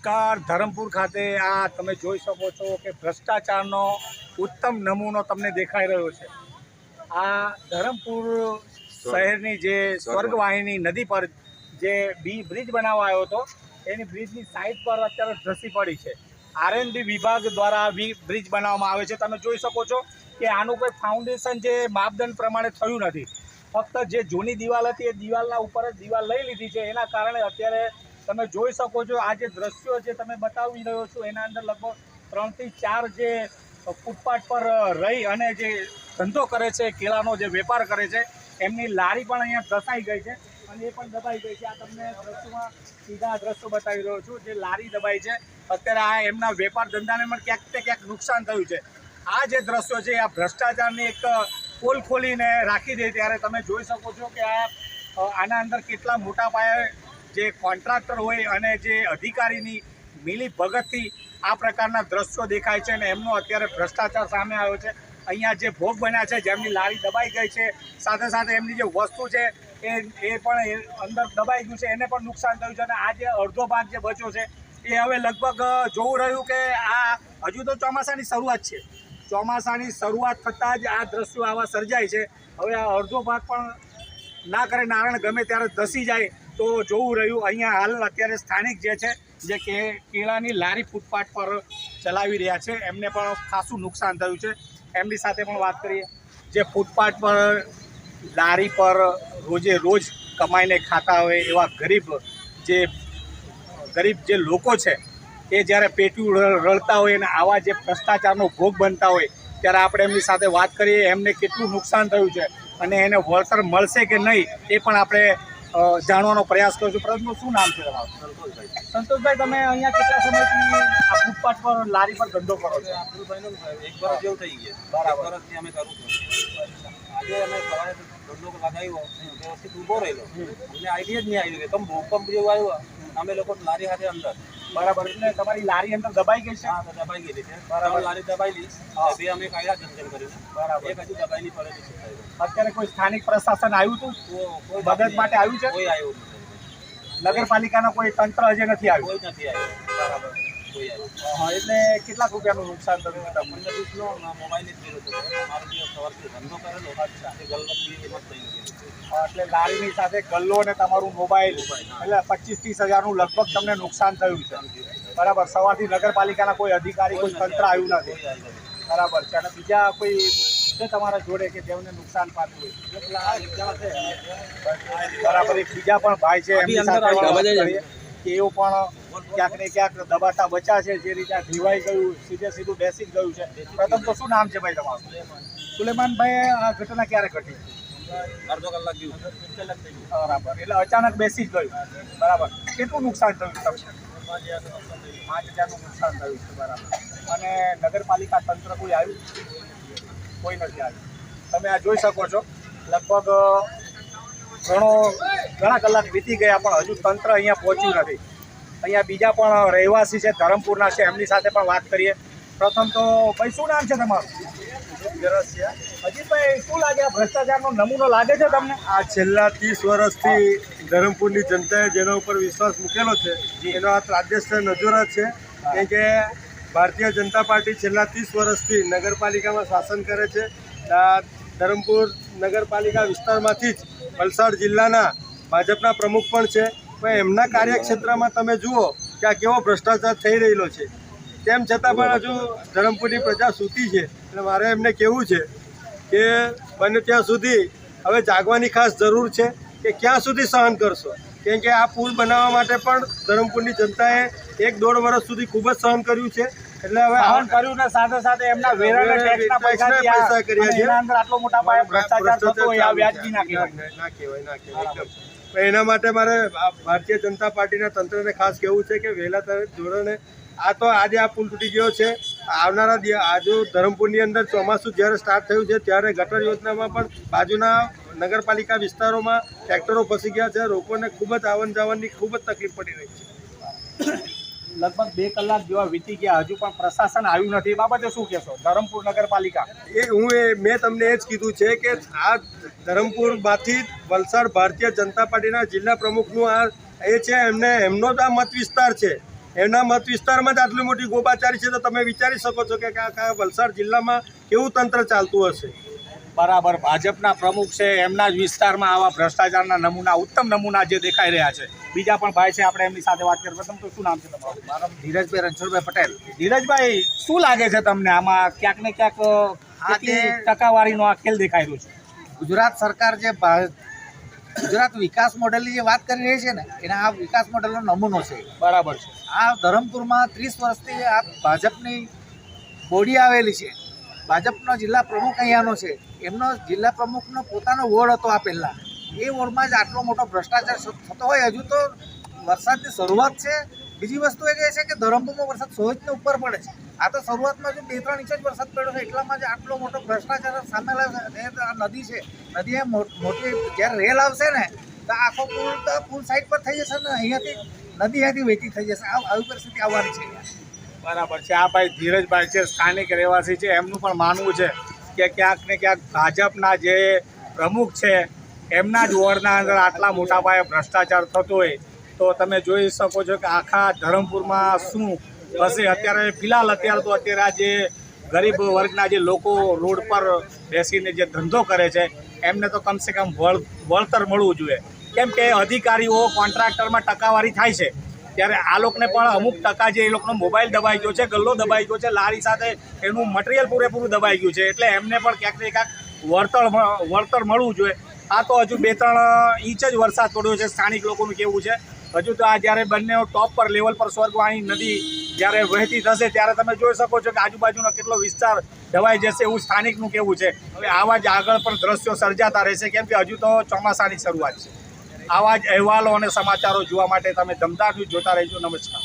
નમસ્કાર. ધરમપુર ખાતે આ તમે જોઈ શકો છો કે ભ્રષ્ટાચારનો ઉત્તમ નમૂનો તમને દેખાઈ રહ્યો છે. આ ધરમપુર શહેરની જે સ્વર્ગવાહિની નદી પર જે બી બ્રિજ બનાવવા આવ્યો હતો, એની બ્રિજની સાઈડ પર અત્યારે ધસી પડી છે. આરએનબી વિભાગ દ્વારા બ્રિજ બનાવવામાં આવે છે. તમે જોઈ શકો છો કે આનું કોઈ ફાઉન્ડેશન જે માપદંડ પ્રમાણે થયું નથી. ફક્ત જે જૂની દિવાલ હતી, એ દિવાલના ઉપર જ દિવાલ લઈ લીધી છે. એના કારણે અત્યારે તમે જોઈ શકો છો આ જે દ્રશ્યો જે તમે બતાવી રહ્યો છો, એના અંદર લગભગ ત્રણથી ચાર જે ફૂટપાથ પર રહી અને જે ધંધો કરે છે, કેળાનો જે વેપાર કરે છે, એમની લારી પણ અહીંયા ધસાઈ ગઈ છે અને એ પણ દબાઈ ગઈ છે. આ તમને દ્રશ્યોમાં સીધા દ્રશ્યો બતાવી રહ્યો છું. જે લારી દબાઈ છે, અત્યારે આ એમના વેપાર ધંધાને પણ ક્યાંક તે ક્યાંક નુકસાન થયું છે. આ જે દ્રશ્યો છે, આ ભ્રષ્ટાચારની એક પોલ ખોલીને રાખી દે ત્યારે તમે જોઈ શકો છો કે આ આના અંદર કેટલા મોટા પાયે જે કોન્ટ્રાક્ટર હોય અને જે અધિકારીની મિલી ભગતથી આ પ્રકારના દ્રશ્યો દેખાય છે અને એમનો અત્યારે ભ્રષ્ટાચાર સામે આવ્યો છે. અહીંયા જે ભોગ બન્યા છે, જેમની લારી દબાઈ ગઈ છે, સાથે સાથે એમની જે વસ્તુ છે, એ એ પણ અંદર દબાઈ ગયું છે, એને પણ નુકસાન થયું છે અને આ જે અડધો ભાગ જે બચ્યો છે, એ હવે લગભગ જોવું રહ્યું કે આ હજુ તો ચોમાસાની શરૂઆત છે. ચોમાસાની શરૂઆત થતાં જ આ દ્રશ્યો આવા સર્જાય છે. હવે આ અડધો ભાગ પણ ના કરે, નારાયણ ગમે ત્યારે ધસી જાય તો જોવું રહ્યું. અહીંયા હાલ અત્યારે સ્થાનિક જે છે, જે કે કેળાની લારી ફૂટપાથ પર ચલાવી રહ્યા છે. એમને પણ ખાસું નુકસાન થયું છે. એમની સાથે પણ વાત કરીએ. જે ફૂટપાથ પર, લારી પર રોજે રોજ કમાઈને ખાતા હોય એવા ગરીબ જે ગરીબ જે લોકો છે, એ જ્યારે પેટ્યું રળતા હોય અને આવા જે ભ્રષ્ટાચારનો ભોગ બનતા હોય, ત્યારે આપણે એમની સાથે વાત કરીએ. એમને કેટલું નુકસાન થયું છે અને એને વળતર મળશે કે નહીં, એ પણ આપણે જાણવાનો પ્રયાસ કરીશું પરંતુ શું નામ છે તમારું? સંતોષભાઈ સંતોષભાઈ તમે અહીંયા કેટલા સમયથી આ ફૂટપાથ પર લારી પર ધંધો કરો છો? એક વર્ષ જેવું થઈ ગયું. બરાબર. વર્ષથી અમે કરું છું. આજે અમે સવારે ધંધો લગાવ્યો વ્યવસ્થિત ઊભો રહેલો. અમને આઈડિયા જ નહીં આવ્યું કે તમે ભૂકંપ જેવું આવ્યું. અમે લોકો લારી હાથે અંદર. બરાબર એટલે તમારી લારી અંદર દબાઈ ગઈ છે? હા તો દબાઈ ગયેલી છે. બરાબર. લારી દબાયેલી. હા. બે અમે કાયદા જંજન કર્યું બરાબર. એક હજુ દબાયેલી પડેલી છે અત્યારે કોઈ સ્થાનિક પ્રશાસન આવ્યું હતું? કોઈ- મદદ માટે આવ્યું છે? કોઈ આવ્યું નગરપાલિકાનો કોઈ તંત્ર હજી નથી આવ્યું? કોઈ નથી આવ્યું. બરાબર. હા, એટલે કેટલાક રૂપિયાનું નુકસાન થયું તમને પંદર વીસનો મોબાઈલ જ ગયેલો મારો જે સવારથી ધંધો કરેલો સાથે ગલત બી જ થઈ ગયું. એટલે લારીની સાથે ગલ્લો અને તમારું મોબાઈલ એટલે પચીસ ત્રીસ હજારનું લગભગ તમને નુકસાન થયું છે. બરાબર સવારથી નગરપાલિકાના કોઈ અધિકારી કોઈ તંત્ર આવ્યું નથી. બરાબર છે. અને બીજા કોઈ છે તમારા જોડે કે જેમને નુકસાન પામ્યું હોય? બરાબર એક બીજા પણ ભાઈ છે એમની સાથે એઓ પણ ક્યાંક ને ક્યાંક દબાતા બચ્યા છે જે રીતે ઢીવાઈ ગયું સીધે સીધું બેસી જ ગયું છે. પ્રથમ તો શું નામ છે ભાઈ તમારું? સુલેમાનભાઈ આ ઘટના ક્યારે ઘટી? અડધો કલાક જેવું. બરાબર. એટલે અચાનક બેસી જ ગયું. બરાબર. કેટલું નુકસાન થયું તમને? પાંચ હજારનું નુકસાન થયું છે બરાબર. અને નગરપાલિકા તંત્ર કોઈ આવ્યું? કોઈ નથી આવ્યું. તમે આ જોઈ શકો છો. લગભગ ઘણો ઘણા કલાક વીતી ગયા પણ હજુ તંત્ર અહીંયા પહોંચ્યું નથી. અહીંયા બીજા પણ રહેવાસી છે ધરમપુરના છે એમની સાથે પણ વાત કરીએ. પ્રથમ તો ભાઈ શું નામ છે તમારું? અજીતભાઈ શું લાગે આ ભ્રષ્ટાચારનો નમૂનો લાગે છે તમને? આ છેલ્લા ત્રીસ વર્ષથી ધરમપુરની જનતાએ જેના ઉપર વિશ્વાસ મૂકેલો છે એનો આ ત્રાદ્યસ્થ નજૂરા છે કે કે ભારતીય જનતા પાર્ટી છેલ્લા ત્રીસ વર્ષથી નગરપાલિકામાં શાસન કરે છે આ ધરમપુર નગરપાલિકા વિસ્તારમાંથી જ વલસાડ જિલ્લાના ભાજપના પ્રમુખ પણ છે. પણ એમના કાર્યક્ષેત્રમાં તમે જુઓ કે આ કેવો ભ્રષ્ટાચાર થઈ રહેલો છે. તેમ છતાં પણ હજુ ધરમપુરની પ્રજા સૂતી છે. એટલે મારે એમને કહેવું છે કે બને ત્યાં સુધી હવે જાગવાની ખાસ જરૂર છે કે ક્યાં સુધી સહન કરશો? કેમ કે આ પુલ બનાવવા માટે પણ ધરમપુરની જનતાએ એક દોઢ વર્ષ સુધી ખૂબ જ સહન કર્યું છે. એટલે હવે સહન કર્યું ને સાથે સાથે એમના વેરા ને ટેક્સ ના પૈસા પૈસા કર્યા છે. એના અંદર આટલો મોટા પાયે ભ્રષ્ટાચાર થતો હોય આ વ્યાજબી ના કહેવાય. ના કહેવાય ના કહેવાય. પણ એના માટે મારે ભારતીય જનતા પાર્ટીના તંત્રને ખાસ કહેવું છે કે વહેલા તર ધોરણે આ તો આજે આ પુલ તૂટી ગયો છે. આવનારા આજુ ધરમપુરની અંદર ચોમાસું જ્યારે સ્ટાર્ટ થયું છે ત્યારે ગટર યોજનામાં પણ બાજુના નગરપાલિકા વિસ્તારોમાં ટ્રેક્ટરો ફસી ગયા છે. લોકોને ખૂબ જ આવન જાવનની ખૂબ જ તકલીફ પડી રહી છે. લગભગ બે કલાક જેવા વીતી ગયા. હજુ પણ પ્રશાસન આવ્યું નથી. બાબતે શું કહેશો? ધરમપુર નગરપાલિકા. એ હું એ, મેં તમને એ જ કીધું છે કે આ ધરમપુરમાંથી વલસાડ ભારતીય જનતા પાર્ટીના જિલ્લા પ્રમુખનું આ એ છે, એમને, એમનો જ આ મત વિસ્તાર છે. એમના મત વિસ્તારમાં જ આટલી મોટી ગોપાચારી છે, તો તમે વિચારી શકો છો કે આ વલસાડ જિલ્લામાં કેવું તંત્ર ચાલતું હશે? બરાબર ભાજપના પ્રમુખ છે એમના જ વિસ્તારમાં આવા ભ્રષ્ટાચારના નમૂના ઉત્તમ નમૂના જે દેખાઈ રહ્યા છે. બીજા પણ ભાઈ છે આપણે એમની સાથે વાત કરીએ પ્રથમ તો શું નામ છે તમારું? મારું ધીરજભાઈ રણછોડભાઈ પટેલ. ધીરજભાઈ શું લાગે છે તમને? આમાં ક્યાંક ને ક્યાંક આ ટકાવારીનો આ ખેલ દેખાઈ રહ્યો છે? ગુજરાત સરકાર જે ગુજરાત વિકાસ મોડેલની જે વાત કરી રહી છે ને એના આ વિકાસ મોડેલનો નમૂનો છે. બરાબર છે. આ ધરમપુરમાં ત્રીસ વર્ષથી આ ભાજપની બોડી આવેલી છે. ભાજપનો જિલ્લા પ્રમુખ અહીંયાનો છે. એમનો જિલ્લા પ્રમુખનો પોતાનો વોર્ડ હતો આ પહેલાં એ વોર્ડમાં જ આટલો મોટો ભ્રષ્ટાચાર થતો હોય, હજુ તો વરસાદની શરૂઆત છે. બીજી વસ્તુ એ છે કે ધરમપુરમાં વરસાદ સો ઉપર પડે છે. આ તો શરૂઆતમાં જો બે ત્રણ ઇંચ જ વરસાદ પડ્યો છે, એટલામાં જ આટલો મોટો ભ્રષ્ટાચાર સામે આ નદી છે. નદી એ મોટી, જ્યારે રેલ આવશે ને, તો આખો પુલ તો પુલ સાઈડ પર થઈ જશે ને, અહીંયાથી નદી અહીંયાથી વહેતી થઈ જશે. આવી પરિસ્થિતિ આવવાની છે. બરાબર છે. આ ભાઈ ધીરજભાઈ છે, સ્થાનિક રહેવાસી છે, એમનું પણ માનવું છે. કે ક્યાંક ને ક્યાંક ભાજપના જે પ્રમુખ છે, એમના જ વોર્ડના અંદર આટલા મોટા પાયે ભ્રષ્ટાચાર થતો હોય. તો તમે જોઈ શકો છો કે આખા ધરમપુરમાં શું હશે. અત્યારે ફિલહાલ અત્યારે તો અત્યારે જે ગરીબ વર્ગના જે લોકો રોડ પર બેસીને જે ધંધો કરે છે, એમને તો કમસે કમ વળ, વળતર મળવું જોઈએ. કેમ કે અધિકારીઓ કોન્ટ્રાક્ટરમાં ટકાવારી થાય છે. ત્યારે આ લોકોને પણ અમુક ટકા જે એ લોકોનો મોબાઈલ દબાઈ ગયો છે, ગલ્લો દબાઈ ગયો છે, લારી સાથે એનું મટીરિયલ પૂરેપૂરું દબાઈ ગયું છે. એટલે એમને પણ ક્યાંક ને ક્યાંક વળતર વળતર મળવું જોઈએ. આ તો હજુ બે ત્રણ ઇંચ જ વરસાદ પડ્યો છે, સ્થાનિક લોકોનું કેવું છે. હજુ તો આ જ્યારે બંને ટોપ પર લેવલ પર સ્વર્ગવાણી નદી જ્યારે વહેતી થશે ત્યારે તમે જોઈ શકો છો કે આજુબાજુનો કેટલો વિસ્તાર દવાઈ જશે એવું સ્થાનિકનું કેવું છે. હવે આવા જ આગળ પણ દ્રશ્યો સર્જાતા રહેશે, કેમ કે હજુ તો ચોમાસાની શરૂઆત છે. આવા જ અહેવાલો અને સમાચારો જોવા માટે તમે ધમદાર ન્યૂઝ જોતા રહેજો. નમસ્કાર.